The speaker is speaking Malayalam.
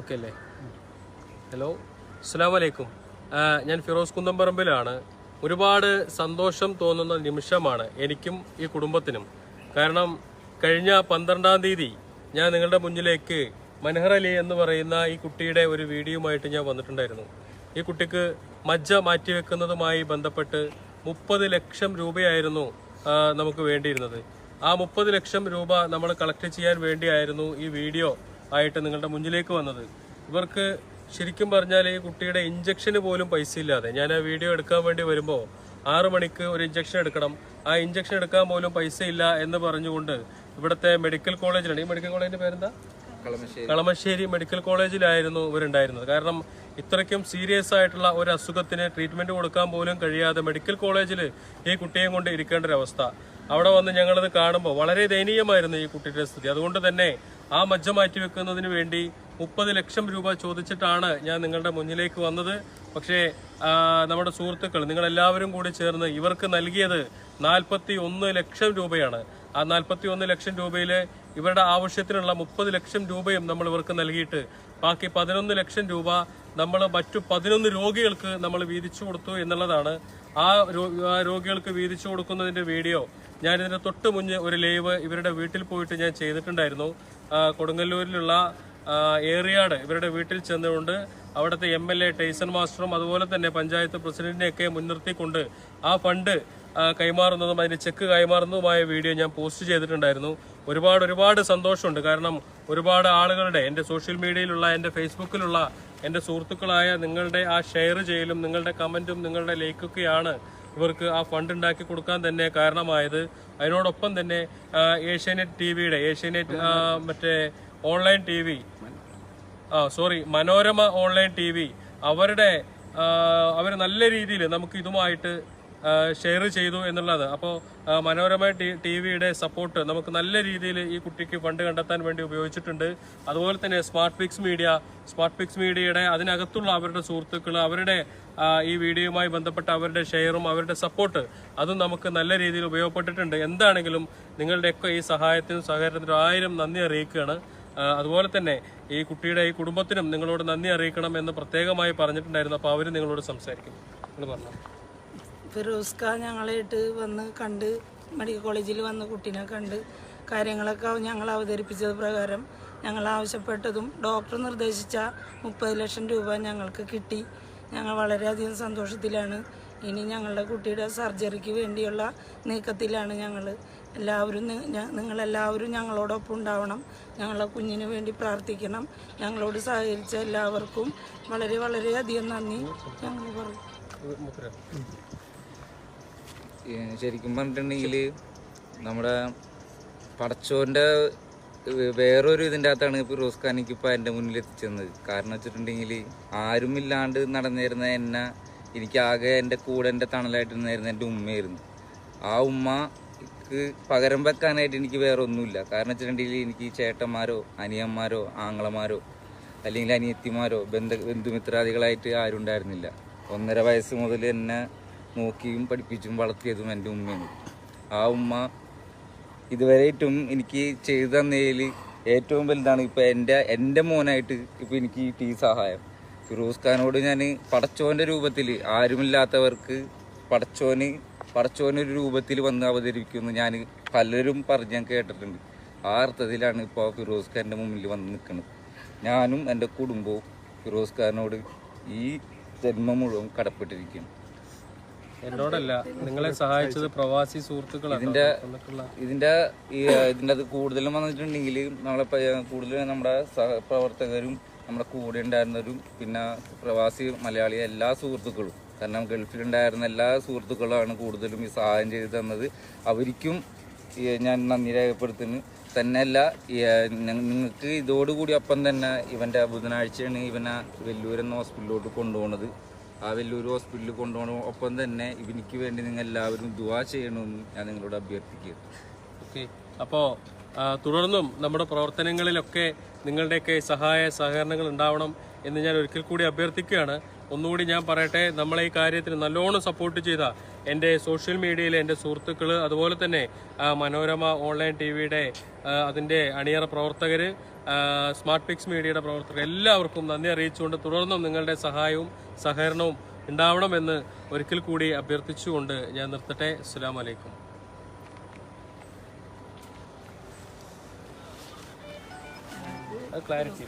ഓക്കെ അല്ലേ ഹലോ അസ്സാം വലൈക്കും ഞാൻ ഫിറോസ് കുന്നംപറമ്പിലാണ് ഒരുപാട് സന്തോഷം തോന്നുന്ന നിമിഷമാണ് എനിക്കും ഈ കുടുംബത്തിനും. കാരണം കഴിഞ്ഞ പന്ത്രണ്ടാം തീയതി ഞാൻ നിങ്ങളുടെ മുന്നിലേക്ക് മനഹർ അലി എന്ന് പറയുന്ന ഈ കുട്ടിയുടെ ഒരു വീഡിയോയുമായിട്ട് ഞാൻ വന്നിട്ടുണ്ടായിരുന്നു. ഈ കുട്ടിക്ക് മജ്ജ മാറ്റിവെക്കുന്നതുമായി ബന്ധപ്പെട്ട് മുപ്പത് ലക്ഷം രൂപയായിരുന്നു നമുക്ക് വേണ്ടിയിരുന്നത്. ആ മുപ്പത് ലക്ഷം രൂപ നമ്മൾ കളക്ട് ചെയ്യാൻ വേണ്ടിയായിരുന്നു ഈ വീഡിയോ. ആയിട്ട് നിങ്ങളുടെ മുന്നിലേക്ക് വന്നത്. ഇവർക്ക് ശരിക്കും പറഞ്ഞാൽ ഈ കുട്ടിയുടെ ഇഞ്ചക്ഷന് പോലും പൈസ ഇല്ലാതെ. ഞാൻ ആ വീഡിയോ എടുക്കാൻ വേണ്ടി വരുമ്പോൾ ആറു മണിക്ക് ഒരു ഇഞ്ചക്ഷൻ എടുക്കണം. ആ ഇഞ്ചക്ഷൻ എടുക്കാൻ പോലും പൈസ ഇല്ല എന്ന് പറഞ്ഞുകൊണ്ട് ഇവിടുത്തെ മെഡിക്കൽ കോളേജിലാണ് ഈ മെഡിക്കൽ കോളേജിന്റെ പേരെന്താ? കളമശ്ശേരി. മെഡിക്കൽ കോളേജിലായിരുന്നു ഇവരുണ്ടായിരുന്നത്. കാരണം ഇത്രയ്ക്കും സീരിയസ് ആയിട്ടുള്ള ഒരു അസുഖത്തിന് ട്രീറ്റ്മെന്റ് കൊടുക്കാൻ പോലും കഴിയാതെ മെഡിക്കൽ കോളേജിൽ ഈ കുട്ടിയെയും കൊണ്ട് ഇരിക്കേണ്ട ഒരു അവസ്ഥ. അവിടെ വന്ന് ഞങ്ങളത് കാണുമ്പോൾ വളരെ ദയനീയമായിരുന്നു ഈ കുട്ടിയുടെ സ്ഥിതി. അതുകൊണ്ട് തന്നെ ആ മജ്ജ മാറ്റിവെക്കുന്നതിന് വേണ്ടി മുപ്പത് ലക്ഷം രൂപ ചോദിച്ചിട്ടാണ് ഞാൻ നിങ്ങളുടെ മുന്നിലേക്ക് വന്നത്. പക്ഷേ നമ്മുടെ സുഹൃത്തുക്കൾ നിങ്ങളെല്ലാവരും കൂടി ചേർന്ന് ഇവർക്ക് നൽകിയത് നാൽപ്പത്തി ലക്ഷം രൂപയാണ്. ആ നാൽപ്പത്തി ഒന്ന് ലക്ഷം രൂപയിൽ ഇവരുടെ ആവശ്യത്തിനുള്ള മുപ്പത് ലക്ഷം രൂപയും നമ്മൾ ഇവർക്ക് നൽകിയിട്ട് ബാക്കി പതിനൊന്ന് ലക്ഷം രൂപ നമ്മൾ മറ്റു പതിനൊന്ന് രോഗികൾക്ക് നമ്മൾ വീതിച്ചു കൊടുത്തു എന്നുള്ളതാണ്. ആ രോഗികൾക്ക് വീതിച്ചു കൊടുക്കുന്നതിന്റെ വീഡിയോ ഞാൻ ഇതിന്റെ തൊട്ട് മുന്നേ ഒരു ലൈവ് ഇവരുടെ വീട്ടിൽ പോയിട്ട് ഞാൻ ചെയ്തിട്ടുണ്ടായിരുന്നു. കൊടുങ്ങല്ലൂരിലുള്ള ഏറിയാട് ഇവരുടെ വീട്ടിൽ ചെന്നുകൊണ്ട് അവിടുത്തെ എം എൽ എ ടൈസൺ മാസ്റ്ററും അതുപോലെ തന്നെ പഞ്ചായത്ത് പ്രസിഡന്റിനെയൊക്കെ മുൻനിർത്തിക്കൊണ്ട് ആ ഫണ്ട് കൈമാറുന്നതും അതിന്റെ ചെക്ക് കൈമാറുന്നതുമായ വീഡിയോ ഞാൻ പോസ്റ്റ് ചെയ്തിട്ടുണ്ടായിരുന്നു. ഒരുപാട് ഒരുപാട് സന്തോഷമുണ്ട്. കാരണം ഒരുപാട് ആളുകളുടെ എന്റെ സോഷ്യൽ മീഡിയയിലുള്ള എന്റെ ഫേസ്ബുക്കിലുള്ള എന്റെ സുഹൃത്തുക്കളായ നിങ്ങളുടെ ആ ഷെയർ ചെയ്യലും നിങ്ങളുടെ കമന്റും നിങ്ങളുടെ ലൈക്കൊക്കെയാണ് ഇവർക്ക് ആ ഫണ്ട് ഉണ്ടാക്കി കൊടുക്കാൻ തന്നെ കാരണമായത്. അതിനോടൊപ്പം തന്നെ ഏഷ്യാനെറ്റ് ടി വിയുടെ ഏഷ്യാനെറ്റ് മറ്റേ ഓൺലൈൻ ടി വി ആ sorry Manorama online T V അവരുടെ അവർ നല്ല രീതിയിൽ നമുക്ക് ഇതുമായിട്ട് ഷെയർ ചെയ്തു എന്നുള്ളത്. അപ്പോൾ മനോരമ ടി വിയുടെ സപ്പോർട്ട് നമുക്ക് നല്ല രീതിയിൽ ഈ കുട്ടിക്ക് ഫണ്ട് കണ്ടെത്താൻ വേണ്ടി ഉപയോഗിച്ചിട്ടുണ്ട്. അതുപോലെ തന്നെ smart fix media smart fix മീഡിയയുടെ അതിനകത്തുള്ള അവരുടെ സുഹൃത്തുക്കൾ അവരുടെ ഈ വീഡിയോയുമായി ബന്ധപ്പെട്ട അവരുടെ ഷെയറും അവരുടെ സപ്പോർട്ട് അതും നമുക്ക് നല്ല രീതിയിൽ ഉപയോഗപ്പെട്ടിട്ടുണ്ട്. എന്താണെങ്കിലും നിങ്ങളുടെയൊക്കെ ഈ സഹായത്തിനും സഹകരണത്തിനും ആയിരം നന്ദി അറിയിക്കുകയാണ്. അതുപോലെ തന്നെ ഈ കുട്ടിയുടെ ഈ കുടുംബത്തിനും നിങ്ങളോട് നന്ദി അറിയിക്കണം എന്ന് പ്രത്യേകമായി പറഞ്ഞിട്ടുണ്ടായിരുന്നു. അപ്പോൾ അവർ നിങ്ങളോട് സംസാരിക്കും. നിങ്ങൾ പറഞ്ഞു. ഫിറോസ്ക ഞങ്ങളായിട്ട് വന്ന് കണ്ട് മെഡിക്കൽ കോളേജിൽ വന്ന് കുട്ടീനെ കണ്ട് കാര്യങ്ങളൊക്കെ ഞങ്ങൾ അവതരിപ്പിച്ചത് പ്രകാരം ഞങ്ങൾ ആവശ്യപ്പെട്ടതും ഡോക്ടർ നിർദ്ദേശിച്ച മുപ്പത് ലക്ഷം രൂപ ഞങ്ങൾക്ക് കിട്ടി. ഞങ്ങൾ വളരെയധികം സന്തോഷത്തിലാണ്. ഇനി ഞങ്ങളുടെ കുട്ടിയുടെ സർജറിക്ക് വേണ്ടിയുള്ള നീക്കത്തിലാണ് ഞങ്ങൾ എല്ലാവരും നിങ്ങളെല്ലാവരും ഞങ്ങളോടൊപ്പം ഉണ്ടാവണം. ഞങ്ങളുടെ കുഞ്ഞിന് വേണ്ടി പ്രാർത്ഥിക്കണം. ഞങ്ങളോട് സഹകരിച്ച എല്ലാവർക്കും വളരെ വളരെയധികം നന്ദി. ഞങ്ങൾ ഏ, ശരിക്കും പറഞ്ഞിട്ടുണ്ടെങ്കിൽ നമ്മുടെ പടച്ചോന്റെ വേറൊരു ഇതിന്റെ അകത്താണ് ഫിറോസ് ഖാൻ ഇപ്പോൾ എന്റെ മുന്നിൽ എത്തിച്ചെന്നത്. കാരണം വെച്ചിട്ടുണ്ടെങ്കിൽ ആരുമില്ലാണ്ട് നടന്നിരുന്ന എന്നെ എനിക്ക് ആകെ എന്റെ കൂടെ എന്റെ തണലായിട്ട് നിന്നായിരുന്ന എന്റെ ഉമ്മയായിരുന്നു. ആ ഉമ്മക്ക് പകരം വെക്കാനായിട്ട് എനിക്ക് വേറെ ഒന്നുമില്ല കാരണം വെച്ചിട്ടുണ്ടെങ്കിൽ എനിക്ക് ചേട്ടന്മാരോ അനിയന്മാരോ ആങ്ങളമാരോ അല്ലെങ്കിൽ അനിയത്തിമാരോ ബന്ധ ബന്ധുമിത്രാദികളായിട്ട് ആരും ഉണ്ടായിരുന്നില്ല ഒന്നര വയസ്സ് മുതൽ എന്നെ നോക്കിയും പഠിപ്പിച്ചും വളർത്തിയതും എന്റെ ഉമ്മയാണ്. ആ ഉമ്മ ഇതുവരെയായിട്ടും എനിക്ക് ചെയ്തു തന്നതിൽ ഏറ്റവും വലുതാണ് ഇപ്പം എന്റെ എന്റെ മോനായിട്ട് ഇപ്പം എനിക്ക് ടീ സഹായം. ഫിറോസ് ഖാനോട് ഞാൻ പടച്ചോന്റെ രൂപത്തിൽ ആരുമില്ലാത്തവർക്ക് പടച്ചോന് പടച്ചോനൊരു രൂപത്തിൽ വന്ന് അവതരിപ്പിക്കുമെന്ന് ഞാൻ പലരും പറഞ്ഞ് ഞാൻ കേട്ടിട്ടുണ്ട്. ആ അർത്ഥത്തിലാണ് ഇപ്പോൾ ഫിറോസ് ഖാന്റെ മുമ്പിൽ വന്ന് നിൽക്കുന്നത്. ഞാനും എന്റെ കുടുംബവും ഫിറോസ് ഖാനോട് ഈ ജന്മം മുഴുവൻ കടപ്പെട്ടിരിക്കുന്നു എന്നോടല്ല നിങ്ങളെ സഹായിച്ചത് പ്രവാസി സുഹൃത്തുക്കളാണ്. ഇതിന്റെ ഇതിന്റെ ഈ ഇതിന്റെ അത് കൂടുതലും വന്നിട്ടുണ്ടെങ്കിൽ നമ്മളെ കൂടുതലും കൂടുതൽ നമ്മുടെ സഹപ്രവർത്തകരും നമ്മുടെ കൂടെ ഉണ്ടായിരുന്നവരും പിന്നെ പ്രവാസി മലയാളി എല്ലാ സുഹൃത്തുക്കളും കാരണം ഗൾഫിലുണ്ടായിരുന്ന എല്ലാ സുഹൃത്തുക്കളുമാണ് കൂടുതലും ഈ സഹായം ചെയ്തു തന്നത്. അവർക്കും ഞാൻ നന്ദി രേഖപ്പെടുത്തുന്നു. തന്നെയല്ല നിങ്ങൾക്ക് ഇതോടുകൂടി അപ്പം തന്നെ ഇവന്റെ ബുധനാഴ്ചയാണ് ഇവനെ വെല്ലൂരെന്ന ഹോസ്പിറ്റലിലോട്ട് കൊണ്ടുപോകുന്നത് ആ വലിയൊരു ഹോസ്പിറ്റലിൽ കൊണ്ടുപോകണം ഒപ്പം തന്നെ ഇവനിക്ക് വേണ്ടി നിങ്ങൾ എല്ലാവരും ദുവാ ചെയ്യണമെന്ന് ഞാൻ നിങ്ങളോട് അഭ്യർത്ഥിക്കുന്നു. ഓക്കെ അപ്പോൾ തുടർന്നും നമ്മുടെ പ്രവർത്തനങ്ങളിലൊക്കെ നിങ്ങളുടെയൊക്കെ സഹായ സഹകരണങ്ങൾ ഉണ്ടാവണം. എന്ന് ഞാൻ ഒരിക്കൽ കൂടി അഭ്യർത്ഥിക്കുകയാണ്. ഒന്നുകൂടി ഞാൻ പറയട്ടെ നമ്മളെ ഈ കാര്യത്തിന് നല്ലോണം സപ്പോർട്ട് ചെയ്ത എന്റെ സോഷ്യൽ മീഡിയയിലെ എന്റെ സുഹൃത്തുക്കൾ അതുപോലെ തന്നെ മനോരമ ഓൺലൈൻ ടി വിയുടെ അതിന്റെ അണിയറ പ്രവർത്തകർ സ്മാർട്ട് പിക്സ് മീഡിയയുടെ പ്രവർത്തകർ എല്ലാവർക്കും നന്ദി അറിയിച്ചുകൊണ്ട് തുടർന്നും നിങ്ങളുടെ സഹായവും സഹകരണവും ഉണ്ടാവണമെന്ന് ഒരിക്കൽ കൂടി അഭ്യർത്ഥിച്ചുകൊണ്ട് ഞാൻ നിർത്തട്ടെ. അസ്സാം വലൈക്കും క్లారిటీ